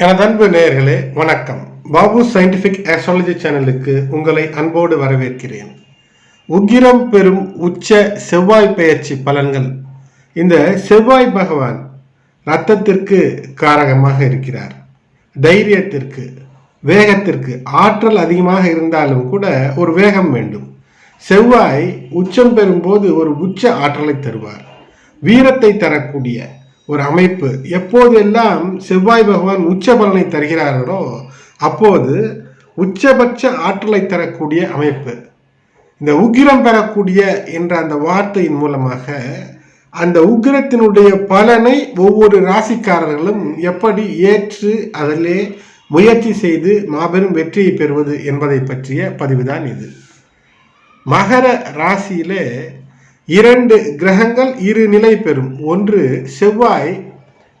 எனது அன்பு நேயர்களே வணக்கம். பாபு சயின்டிபிக் ஆஸ்ட்ராலஜி சேனலுக்கு உங்களை அன்போடு வரவேற்கிறேன். உக்கிரம் பெறும் உச்ச செவ்வாய் பெயர்ச்சி பலன்கள். இந்த செவ்வாய் பகவான் ரத்தத்திற்கு காரகமாக இருக்கிறார். தைரியத்திற்கு வேகத்திற்கு ஆற்றல் அதிகமாக இருந்தாலும் கூட ஒரு வேகம் வேண்டும். செவ்வாய் உச்சம் பெறும்போது ஒரு உச்ச ஆற்றலை தருவார். வீரத்தை தரக்கூடிய ஒரு அமைப்பு. எப்போதெல்லாம் செவ்வாய் பகவான் உச்ச பலனை தருகிறார்களோ அப்போது உச்சபட்ச ஆற்றலை தரக்கூடிய அமைப்பு. இந்த உக்கிரம் பெறக்கூடிய என்ற அந்த வார்த்தையின் மூலமாக அந்த உக்கிரத்தினுடைய பலனை ஒவ்வொரு ராசிக்காரர்களும் எப்படி ஏற்று அதிலே முயற்சி செய்து மாபெரும் வெற்றியை பெறுவது என்பதை பற்றிய பதிவுதான் இது. மகர ராசியிலே இரண்டு கிரகங்கள் இரு நிலை பெறும். ஒன்று செவ்வாய்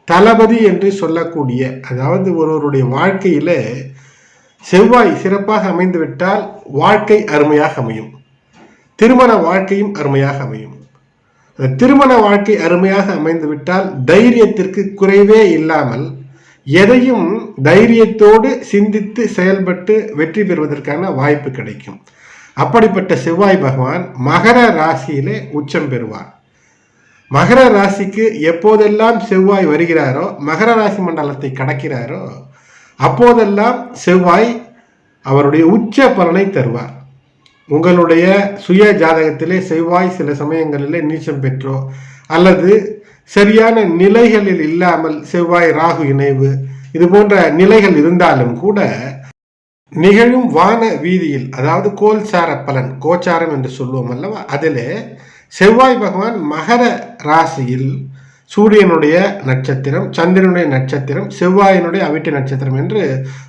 தளபதி என்று சொல்லக்கூடிய அதாவது ஒருவருடைய வாழ்க்கையில செவ்வாய் சிறப்பாக அமைந்துவிட்டால் வாழ்க்கை அருமையாக அமையும். திருமண வாழ்க்கையும் அருமையாக அமையும். திருமண வாழ்க்கை அருமையாக அமைந்துவிட்டால் தைரியத்திற்கு குறைவே இல்லாமல் எதையும் தைரியத்தோடு சிந்தித்து செயல்பட்டு வெற்றி பெறுவதற்கான வாய்ப்பு கிடைக்கும். அப்படிப்பட்ட செவ்வாய் பகவான் மகர ராசியிலே உச்சம் பெறுவார். மகர ராசிக்கு எப்போதெல்லாம் செவ்வாய் வருகிறாரோ மகர ராசி மண்டலத்தை கடக்கிறாரோ அப்போதெல்லாம் செவ்வாய் அவருடைய உச்ச பலனை தருவார். உங்களுடைய சுய ஜாதகத்திலே செவ்வாய் சில சமயங்களிலே நீச்சம் பெற்றோ அல்லது சரியான நிலைகளில் இல்லாமல் செவ்வாய் ராகு இணைவு இது போன்ற நிலைகள் இருந்தாலும் கூட நிகழும் வான வீதியில் அதாவது கோல்சார பலன் கோச்சாரம் என்று சொல்லுவோம் அல்லவா? அதில் செவ்வாய் பகவான் மகர ராசியில் சூரியனுடைய நட்சத்திரம் சந்திரனுடைய நட்சத்திரம் செவ்வாயினுடைய அவிட்டு நட்சத்திரம் என்று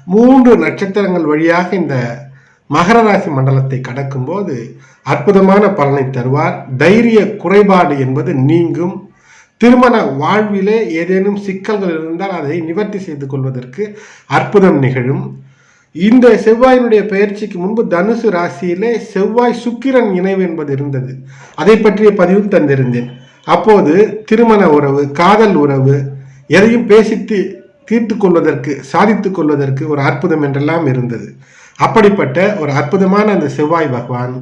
மூன்று நட்சத்திரங்கள் வழியாக இந்த மகர ராசி மண்டலத்தை கடக்கும்போது அற்புதமான பலனை தருவார். தைரிய குறைபாடு என்பது நீங்கும். திருமண வாழ்விலே ஏதேனும் சிக்கல்கள் இருந்தால் அதை நிவர்த்தி செய்து கொள்வதற்கு அற்புதம் நிகழும். இந்த செவ்வாயினுடைய பயிற்சிக்கு முன்பு தனுசு ராசியிலே செவ்வாய் சுக்கிரன் இணைவு என்பது இருந்தது. அதை பற்றிய பதிவும் தந்திருந்தேன். அப்போது திருமண உறவு காதல் உறவு எதையும் பேசித்து தீர்த்து கொள்வதற்கு சாதித்து கொள்வதற்கு ஒரு அற்புதம் என்றெல்லாம் இருந்தது. அப்படிப்பட்ட ஒரு அற்புதமான அந்த செவ்வாய் பகவான்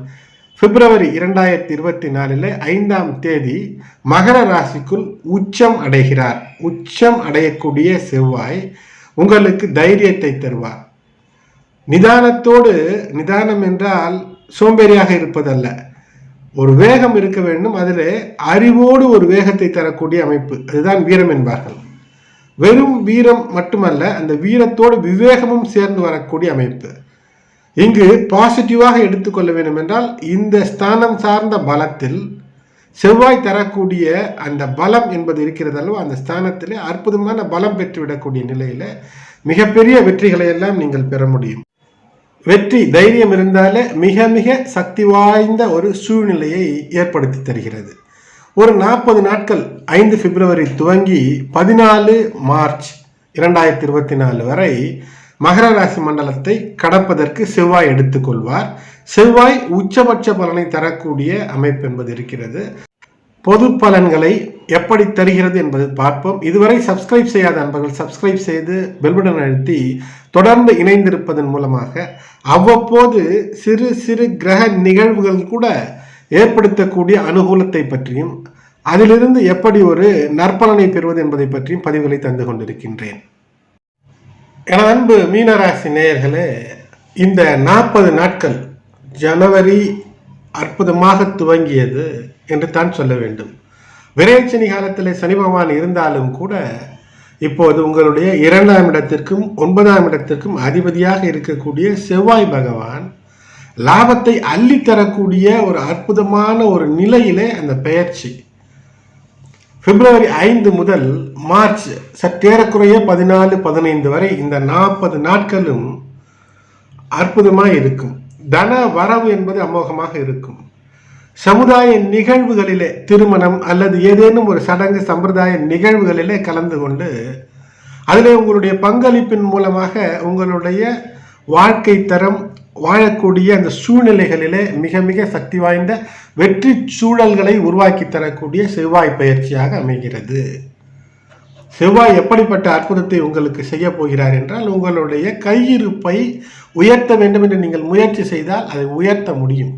பிப்ரவரி இரண்டாயிரத்தி இருபத்தி நாலில் ஐந்தாம் தேதி மகர ராசிக்குள் உச்சம் அடைகிறார். உச்சம் அடையக்கூடிய செவ்வாய் உங்களுக்கு தைரியத்தை தருவார். நிதானத்தோடு நிதானம் என்றால் சோம்பேறியாக இருப்பதல்ல. ஒரு வேகம் இருக்க வேண்டும் அதில் அறிவோடு ஒரு வேகத்தை தரக்கூடிய அமைப்பு. அதுதான் வீரம் என்பார்கள். வெறும் வீரம் மட்டுமல்ல அந்த வீரத்தோடு விவேகமும் சேர்ந்து வரக்கூடிய அமைப்பு. இங்கு பாசிட்டிவாக எடுத்துக்கொள்ள வேண்டும் என்றால் இந்த ஸ்தானம் சார்ந்த பலத்தில் செவ்வாய் தரக்கூடிய அந்த பலம் என்பது இருக்கிறது அல்லவா அந்த ஸ்தானத்திலே அற்புதமான பலம் பெற்றுவிடக்கூடிய நிலையில் மிகப்பெரிய வெற்றிகளை எல்லாம் நீங்கள் பெற முடியும். வெற்றி தைரியம் இருந்தாலே மிக மிக சக்தி வாய்ந்த ஒரு சூழ்நிலையை ஏற்படுத்தி தருகிறது. ஒரு நாற்பது நாட்கள் ஐந்து பிப்ரவரி துவங்கி பதினாலு மார்ச் இரண்டாயிரத்தி இருபத்தி நாலு வரை மகர ராசி மண்டலத்தை கடப்பதற்கு செவ்வாய் எடுத்துக்கொள்வார். செவ்வாய் உச்சபட்ச பலனை தரக்கூடிய அமைப்பு என்பது இருக்கிறது. பொது பலன்களை எப்படி தருகிறது என்பதை பார்ப்போம். இதுவரை சப்ஸ்கிரைப் செய்யாத நண்பர்கள் சப்ஸ்கிரைப் செய்து பெல்பட்டன் அழுத்தி தொடர்ந்து இணைந்திருப்பதன் மூலமாக அவ்வப்போது சிறு சிறு கிரக நிகழ்வுகள் கூட ஏற்படுத்தக்கூடிய அனுகூலத்தை பற்றியும் அதிலிருந்து எப்படி ஒரு நற்பலனை பெறுவது என்பதை பற்றியும் பதிவுகளை தந்து கொண்டிருக்கின்றேன். எனது அன்பு மீனராசி நேயர்களே இந்த நாற்பது நாட்கள் ஜனவரி அற்புதமாக துவங்கியது. என்று தான் சொல்ல வேண்டும். விரைச்சனி காலத்தில் சனி பகவான் இருந்தாலும் கூட இப்போது உங்களுடைய இரண்டாம் இடத்திற்கும் ஒன்பதாம் இடத்திற்கும் அதிபதியாக இருக்கக்கூடிய செவ்வாய் பகவான் லாபத்தை அள்ளி தரக்கூடிய ஒரு அற்புதமான ஒரு நிலையிலே அந்த பெயர்ச்சி. பிப்ரவரி ஐந்து முதல் மார்ச் சற்றேறக்குறைய பதினாலு பதினைந்து வரை இந்த நாற்பது நாட்களும் அற்புதமாக இருக்கும். தன வரவு என்பது அமோகமாக இருக்கும். சமுதாய நிகழ்வுகளிலே திருமணம் அல்லது ஏதேனும் ஒரு சடங்கு சம்பிரதாய நிகழ்வுகளிலே கலந்து கொண்டு அதிலே உங்களுடைய பங்களிப்பின் மூலமாக உங்களுடைய வாழ்க்கை தரம் வாழக்கூடிய அந்த சூழ்நிலைகளிலே மிக மிக சக்தி வாய்ந்த வெற்றி சூழல்களை உருவாக்கி தரக்கூடிய செவ்வாய் பயிற்சியாக அமைகிறது. செவ்வாய் எப்படிப்பட்ட அற்புதத்தை உங்களுக்கு செய்ய போகிறார் என்றால் உங்களுடைய கையிருப்பை உயர்த்த வேண்டும் என்று நீங்கள் முயற்சி செய்தால் அதை உயர்த்த முடியும்.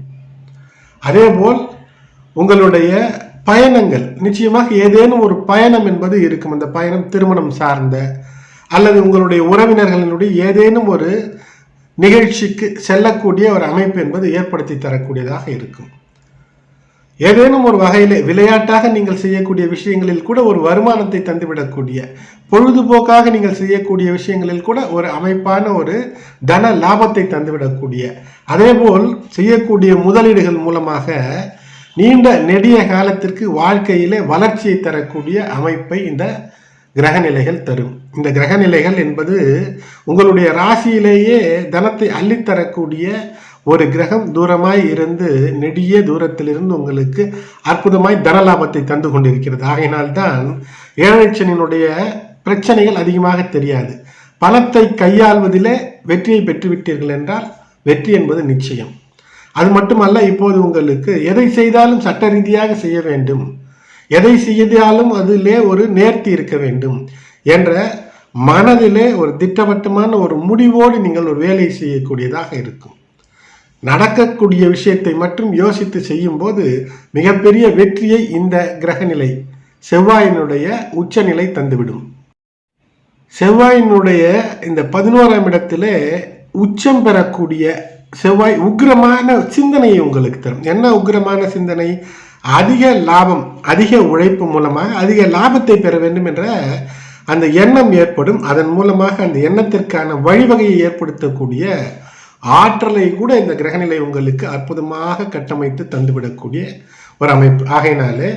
அதேபோல் உங்களுடைய பயணங்கள் நிச்சயமாக ஏதேனும் ஒரு பயணம் என்பது இருக்கும். அந்த பயணம் திருமணம் சார்ந்த அல்லது உங்களுடைய உறவினர்களினுடைய ஏதேனும் ஒரு நிகழ்ச்சிக்கு செல்லக்கூடிய ஒரு அமைப்பு என்பது ஏற்படுத்தி தரக்கூடியதாக இருக்கும். ஏதேனும் ஒரு வகையிலே விளையாட்டாக நீங்கள் செய்யக்கூடிய விஷயங்களில் கூட ஒரு வருமானத்தை தந்துவிடக்கூடிய பொழுதுபோக்காக நீங்கள் செய்யக்கூடிய விஷயங்களில் கூட ஒரு அமைப்பான ஒரு தன லாபத்தை தந்துவிடக்கூடிய அதேபோல் செய்யக்கூடிய முதலீடுகள் மூலமாக நீண்ட நெடிய காலத்திற்கு வாழ்க்கையிலே வளர்ச்சியை தரக்கூடிய அமைப்பை இந்த கிரகநிலைகள் தரும். இந்த கிரகநிலைகள் என்பது உங்களுடைய ராசியிலேயே தனத்தை அள்ளித்தரக்கூடிய ஒரு கிரகம் தூரமாய் இருந்து நெடிய தூரத்திலிருந்து உங்களுக்கு அற்புதமாய் தனலாபத்தை தந்து கொண்டிருக்கிறது. ஆகையினால்தான் ஏழைச்சனினுடைய பிரச்சனைகள் அதிகமாக தெரியாது. பணத்தை கையாள்வதிலே வெற்றியை பெற்றுவிட்டீர்கள் என்றால் வெற்றி என்பது நிச்சயம். அது மட்டுமல்ல இப்போது உங்களுக்கு எதை செய்தாலும் சட்ட ரீதியாக செய்ய வேண்டும். எதை செய்தாலும் அதிலே ஒரு நேர்த்தி இருக்க வேண்டும் என்ற மனதிலே ஒரு திட்டவட்டமான ஒரு முடிவோடு நீங்கள் ஒரு வேலை செய்யக்கூடியதாக இருக்கும். நடக்கக்கூடிய விஷயத்தை மட்டும் யோசித்து செய்யும்போது மிகப்பெரிய வெற்றியை இந்த கிரகநிலை செவ்வாயினுடைய உச்சநிலை தந்துவிடும். செவ்வாயினுடைய இந்த பதினோராம் இடத்திலே உச்சம் பெறக்கூடிய செவ்வாய் உக்கிரமான சிந்தனையை உங்களுக்கு தரும். என்ன உக்கிரமான சிந்தனை? அதிக லாபம் அதிக உழைப்பு மூலமாக அதிக லாபத்தை பெற வேண்டும் என்ற அந்த எண்ணம் ஏற்படும். அதன் மூலமாக அந்த எண்ணத்திற்கான வழிவகையை ஏற்படுத்தக்கூடிய ஆற்றலை கூட இந்த கிரகநிலை உங்களுக்கு அற்புதமாக கட்டமைத்து தந்துவிடக்கூடிய ஒரு அமைப்பு. ஆகையினாலே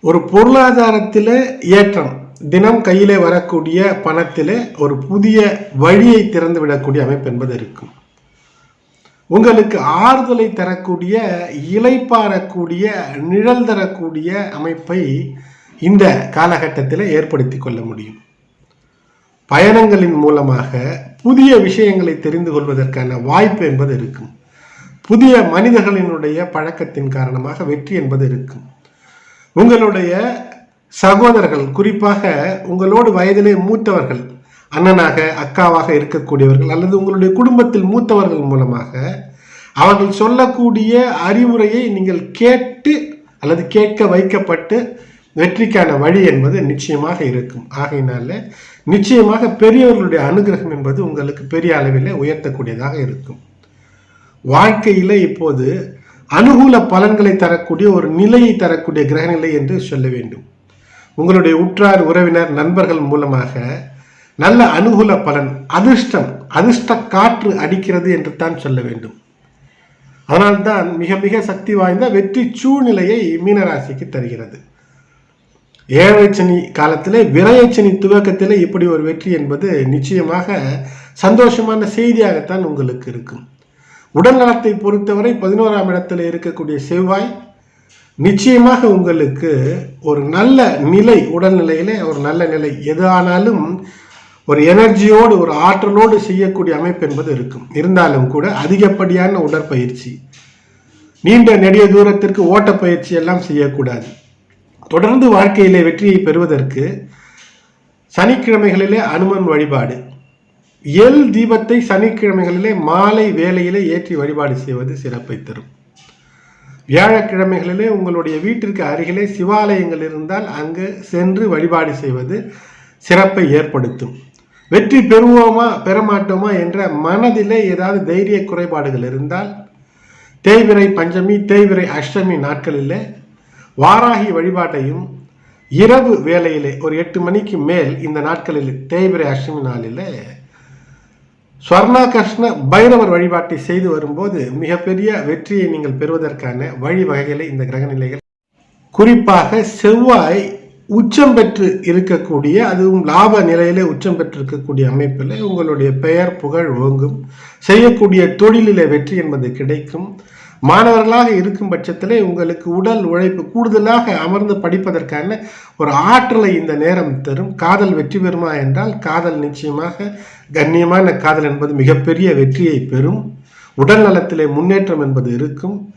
ஒரு பொருளாதாரத்தில் ஏற்றம் தினம் கையிலே வரக்கூடிய பணத்தில் ஒரு புதிய வழியை திறந்து விடக்கூடிய அமைப்பு என்பது இருக்கும். உங்களுக்கு ஆறுதலை தரக்கூடிய இலைப்பாறக்கூடிய நிழல் தரக்கூடிய அமைப்பை இந்த காலகட்டத்தில் ஏற்படுத்தி கொள்ள முடியும். பயணங்களின் மூலமாக புதிய விஷயங்களை தெரிந்து கொள்வதற்கான வாய்ப்பு என்பது இருக்கும். புதிய மனிதர்களினுடைய பழக்கத்தின் காரணமாக வெற்றி என்பது இருக்கும். உங்களுடைய சகோதரர்கள் குறிப்பாக உங்களோடு வயதிலே மூத்தவர்கள் அண்ணனாக அக்காவாக இருக்கக்கூடியவர்கள் அல்லது உங்களுடைய குடும்பத்தில் மூத்தவர்கள் மூலமாக அவர்கள் சொல்லக்கூடிய அறிவுரையை நீங்கள் கேட்டு அல்லது கேட்க வைக்கப்பட்டு வெற்றிக்கான வழி என்பது நிச்சயமாக இருக்கும். ஆகையினால நிச்சயமாக பெரியவர்களுடைய அனுகிரகம் என்பது உங்களுக்கு பெரிய அளவில் உயர்த்தக்கூடியதாக இருக்கும். வாழ்க்கையில் இப்போது அனுகூல பலன்களை தரக்கூடிய ஒரு நிலையை தரக்கூடிய கிரகநிலை என்று சொல்ல வேண்டும். உங்களுடைய உற்றார் உறவினர் நண்பர்கள் மூலமாக நல்ல அனுகூல பலன் அதிர்ஷ்டம் அதிர்ஷ்ட காற்று அடிக்கிறது என்று தான் சொல்ல வேண்டும். அதனால்தான் மிக மிக சக்தி வாய்ந்த வெற்றி சூழ்நிலையை மீனராசிக்கு தருகிறது. ஏழைச்சனி காலத்தில் விரையச்சனி துவக்கத்தில் இப்படி ஒரு வெற்றி என்பது நிச்சயமாக சந்தோஷமான செய்தியாகத்தான் உங்களுக்கு இருக்கும். உடல் நலத்தை பொறுத்தவரை பதினோராம் இடத்தில் இருக்கக்கூடிய செவ்வாய் நிச்சயமாக உங்களுக்கு ஒரு நல்ல நிலை உடல்நிலையிலே ஒரு நல்ல நிலை. எது ஆனாலும் ஒரு எனர்ஜியோடு ஒரு ஆற்றலோடு செய்யக்கூடிய அமைப்பு என்பது இருக்கும். இருந்தாலும் கூட அதிகப்படியான உடற்பயிற்சி நீண்ட நெடிய தூரத்திற்கு ஓட்டப்பயிற்சி எல்லாம் செய்யக்கூடாது. தொடர்ந்து வாழ்க்கையிலே வெற்றியை பெறுவதற்கு சனிக்கிழமைகளிலே அனுமன் வழிபாடு. எல் தீபத்தை சனிக்கிழமைகளிலே மாலை வேலையிலே ஏற்றி வழிபாடு செய்வது சிறப்பை தரும். வியாழக்கிழமைகளிலே உங்களுடைய வீட்டிற்கு அருகிலே சிவாலயங்கள் இருந்தால் அங்கு சென்று வழிபாடு செய்வது சிறப்பை ஏற்படுத்தும். வெற்றி பெறுவோமா பெறமாட்டோமா என்ற மனதிலே ஏதாவது தைரிய குறைபாடுகள் இருந்தால் தேய்விரை பஞ்சமி தேய்விரை அஷ்டமி நாட்களிலே வாராகி வழிபாட்டையும் இரவு வேலையிலே ஒரு எட்டு மணிக்கு மேல் இந்த நாட்களில் தேய்பிரை அஷ்டமி நாளில் ஸ்வர்ணாகிருஷ்ண பைரவர் வழிபாட்டை செய்து வரும்போது மிகப்பெரிய வெற்றியை நீங்கள் பெறுவதற்கான வழிவகைகளை இந்த கிரகநிலைகள். குறிப்பாக செவ்வாய் உச்சம் பெற்று இருக்கக்கூடிய அதுவும் லாப நிலையிலே உச்சம் பெற்று இருக்கக்கூடிய அமைப்பில் உங்களுடைய பெயர் புகழ் ஓங்கும். செய்யக்கூடிய தொழிலில வெற்றி என்பது கிடைக்கும். மாணவர்களாக இருக்கும் பட்சத்திலே உங்களுக்கு உடல் உழைப்பு கூடுதலாக அமர்ந்து படிப்பதற்கான ஒரு ஆற்றலை இந்த நேரம் தரும். காதல் வெற்றி பெறுமா என்றால் காதல் நிச்சயமாக கண்ணியமான காதல் என்பது மிகப்பெரிய வெற்றியை பெறும். உடல் நலத்திலே முன்னேற்றம் என்பது இருக்கும்.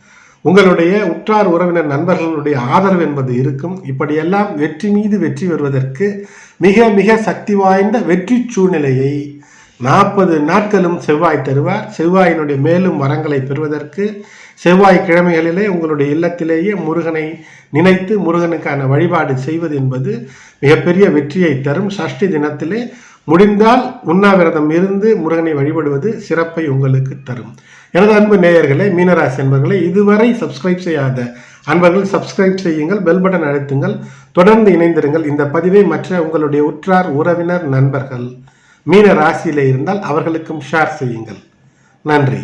உங்களுடைய உற்றார் உறவினர் நண்பர்களுடைய ஆதரவு என்பது இருக்கும். இப்படியெல்லாம் வெற்றி மீது வெற்றி வருவதற்கு மிக மிக சக்தி வாய்ந்த வெற்றி சூழ்நிலையை நாற்பது நாட்களும் செவ்வாய் தருவார். செவ்வாயினுடைய மேலும் வரங்களை பெறுவதற்கு செவ்வாய் கிழமைகளிலே உங்களுடைய இல்லத்திலேயே முருகனை நினைத்து முருகனுக்கான வழிபாடு செய்வது என்பது மிகப்பெரிய வெற்றியை தரும். சஷ்டி தினத்திலே முடிந்தால் உண்ணாவிரதம் இருந்து முருகனை வழிபடுவது சிறப்பை உங்களுக்கு தரும். எனது அன்பு நேயர்களே மீனராசி என்பர்களை இதுவரை சப்ஸ்கிரைப் செய்யாத அன்பர்கள் சப்ஸ்கிரைப் செய்யுங்கள் பெல் பட்டன் அழுத்துங்கள் தொடர்ந்து இணைந்திருங்கள். இந்த பதிவை மற்ற உங்களுடைய உற்றார் உறவினர் நண்பர்கள் மீன ராசியிலே இருந்தால் அவர்களுக்கும் ஷேர் செய்யுங்கள். நன்றி.